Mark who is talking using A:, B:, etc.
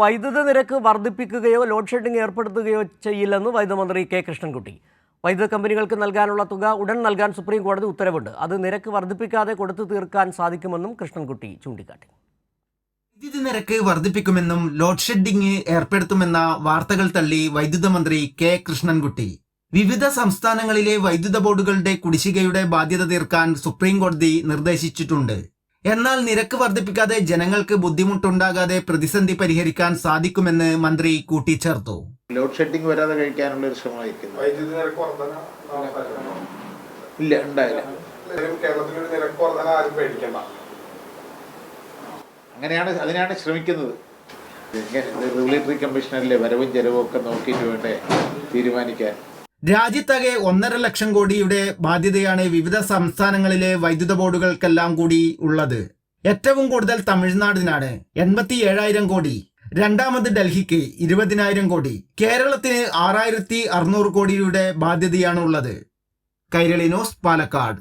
A: വൈദ്യുത നിരക്ക് വർദ്ധിപ്പിക്കുകയോ load shedding ഏർപ്പെടുത്തുകയോ ചെയ്യില്ലെന്ന് വൈദ്യുത മന്ത്രി കെ. കൃഷ്ണൻകുട്ടി. വൈദ്യുത കമ്പനികൾക്ക് നൽകാനുള്ള തുക ഉടൻ നൽകാൻ സുപ്രീം കോടതി ഉത്തരവുണ്ട്. അത് നിരക്ക് വർദ്ധിപ്പിക്കാതെ കൊടുത്തു തീർക്കാൻ സാധിക്കുമെന്നും കൃഷ്ണൻകുട്ടി ചൂണ്ടിക്കാട്ടി.
B: വൈദ്യുതി നിരക്ക് വർദ്ധിപ്പിക്കുമെന്നും ലോഡ് ഷെഡിംഗ് ഏർപ്പെടുത്തുമെന്ന വാർത്തകൾ തള്ളി വൈദ്യുത മന്ത്രി കെ. കൃഷ്ണൻകുട്ടി. വിവിധ സംസ്ഥാനങ്ങളിലെ വൈദ്യുത ബോർഡുകളുടെ കുടിശ്ശികയുടെ ബാധ്യത തീർക്കാൻ സുപ്രീം കോടതി നിർദ്ദേശിച്ചിട്ടുണ്ട്. എന്നാൽ നിരക്ക് വർദ്ധിപ്പിക്കാതെ ജനങ്ങൾക്ക് ബുദ്ധിമുട്ടുണ്ടാകാതെ പ്രതിസന്ധി പരിഹരിക്കാൻ സാധിക്കുമെന്ന് മന്ത്രി കൂട്ടിച്ചേർത്തു.
C: ലോഡ് ഷെഡിങ് വരാതെ കഴിക്കാനുള്ള ഒരു ശ്രമമായിരിക്കുന്നു.
D: വൈദ്യുതി നിരക്ക് വർധന
C: ഇല്ല ഉണ്ടായില്ല.
D: നിരക്ക് വർധന ആരും പേടിക്കണ്ട.
C: അങ്ങനെയാണ് അതിനാണ് ശ്രമിക്കുന്നത്. റെഗുലേറ്ററി കമ്മീഷണറിലെ വരവും ചെലവും ഒക്കെ നോക്കിയിട്ട് വേണ്ടേ തീരുമാനിക്കാൻ?
B: രാജ്യത്താകെ ഒന്നര ലക്ഷം കോടിയുടെ ബാധ്യതയാണ് വിവിധ സംസ്ഥാനങ്ങളിലെ വൈദ്യുത ബോർഡുകൾക്കെല്ലാം കൂടി ഉള്ളത്. ഏറ്റവും കൂടുതൽ തമിഴ്നാടിനാണ് എൺപത്തി ഏഴായിരം കോടി. രണ്ടാമത് ഡൽഹിക്ക് ഇരുപതിനായിരം കോടി. കേരളത്തിന് ആറായിരത്തി അറുന്നൂറ് കോടിയുടെ ബാധ്യതയാണ് ഉള്ളത് കൈരളി ന്യൂസ് പാലക്കാട്.